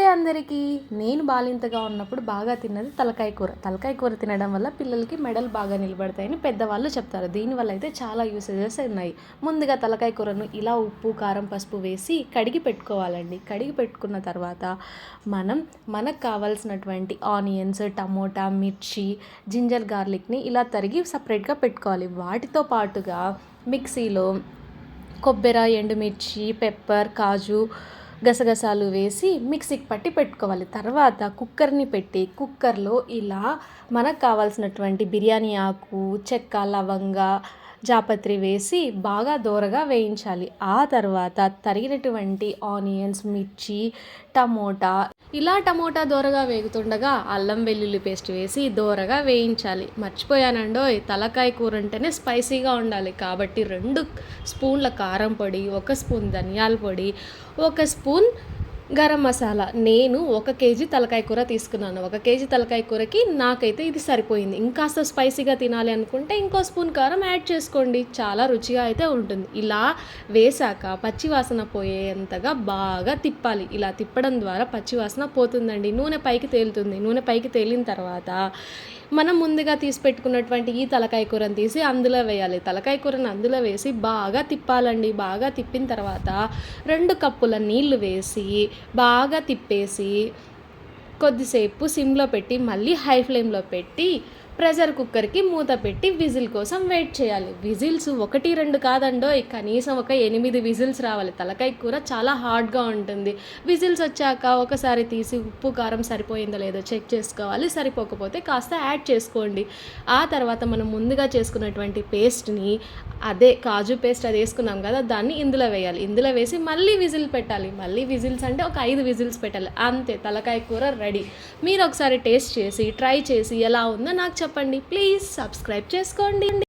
నమస్తే అందరికీ. నేను బాలింతగా ఉన్నప్పుడు బాగా తిన్నది తలకాయ కూర. తలకాయ కూర తినడం వల్ల పిల్లలకి మెడలు బాగా నిలబడతాయని పెద్దవాళ్ళు చెప్తారు. దీనివల్ల అయితే చాలా యూసేజెస్ ఉన్నాయి. ముందుగా తలకాయ కూరను ఇలా ఉప్పు కారం పసుపు వేసి కడిగి పెట్టుకోవాలండి. కడిగి పెట్టుకున్న తర్వాత మనం మనకు కావాల్సినటువంటి ఆనియన్స్ టమోటా మిర్చి జింజర్ గార్లిక్ని ఇలా తరిగి సపరేట్గా పెట్టుకోవాలి. వాటితో పాటుగా మిక్సీలో కొబ్బరి ఎండుమిర్చి పెప్పర్ కాజు గసగసాలు వేసి మిక్సీకి పట్టి పెట్టుకోవాలి. తర్వాత కుక్కర్ని పెట్టి కుక్కర్లో ఇలా మనకు కావాల్సినటువంటి బిర్యానీ ఆకు చెక్క లవంగ జాపత్రి వేసి బాగా దోరగా వేయించాలి. ఆ తర్వాత తరిగినటువంటి ఆనియన్స్ మిర్చి టమోటా ఇలా టమోటా దోరగా వేగుతుండగా అల్లం వెల్లుల్లి పేస్ట్ వేసి దోరగా వేయించాలి. మర్చిపోయానండోయ్ తలకాయ కూర అంటేనే స్పైసీగా ఉండాలి. కాబట్టి రెండు స్పూన్ల కారం పొడి ఒక స్పూన్ ధనియాల పొడి ఒక స్పూన్ గరం మసాలా. నేను ఒక కేజీ తలకాయ కూర తీసుకున్నాను. ఒక కేజీ తలకాయ కూరకి నాకైతే ఇది సరిపోయింది. ఇంకాస్త స్పైసీగా తినాలి అనుకుంటే ఇంకో స్పూన్ కారం యాడ్ చేసుకోండి. చాలా రుచిగా అయితే ఉంటుంది. ఇలా వేసాక పచ్చివాసన పోయేంతగా బాగా తిప్పాలి. ఇలా తిప్పడం ద్వారా పచ్చివాసన పోతుందండి. నూనె పైకి తేలుతుంది. నూనె పైకి తేలిన తర్వాత మనం ముందుగా తీసి పెట్టుకున్నటువంటి ఈ తలకాయ కూరని తీసి అందులో వేయాలి. తలకాయ కూరని అందులో వేసి బాగా తిప్పాలండి. బాగా తిప్పిన తర్వాత రెండు కప్పుల నీళ్ళు వేసి బాగా తిప్పేసి కొద్దిసేపు సిమ్లో పెట్టి మళ్ళీ హై ఫ్లేమ్లో పెట్టి ప్రెషర్ కుక్కర్కి మూత పెట్టి విజిల్ కోసం వెయిట్ చేయాలి. విజిల్స్ ఒకటి రెండు కాదండో కనీసం ఒక ఎనిమిది విజిల్స్ రావాలి. తలకాయ కూర చాలా హార్డ్గా ఉంటుంది. విజిల్స్ వచ్చాక ఒకసారి తీసి ఉప్పు కారం సరిపోయిందో లేదో చెక్ చేసుకోవాలి. సరిపోకపోతే కాస్త యాడ్ చేసుకోండి. ఆ తర్వాత మనం ముందుగా చేసుకున్నటువంటి పేస్ట్ని అదే కాజు పేస్ట్ అది వేసుకున్నాం కదా దాన్ని ఇందులో వేయాలి. ఇందులో వేసి మళ్ళీ విజిల్ పెట్టాలి. మళ్ళీ విజిల్స్ అంటే ఒక ఐదు విజిల్స్ పెట్టాలి. అంతే తలకాయ కూర రెడీ. మీరు ఒకసారి టేస్ట్ చేసి ట్రై చేసి ఎలా ఉందో నాకు చెప్పండి. ప్లీజ్ సబ్స్క్రైబ్ చేసుకోండి.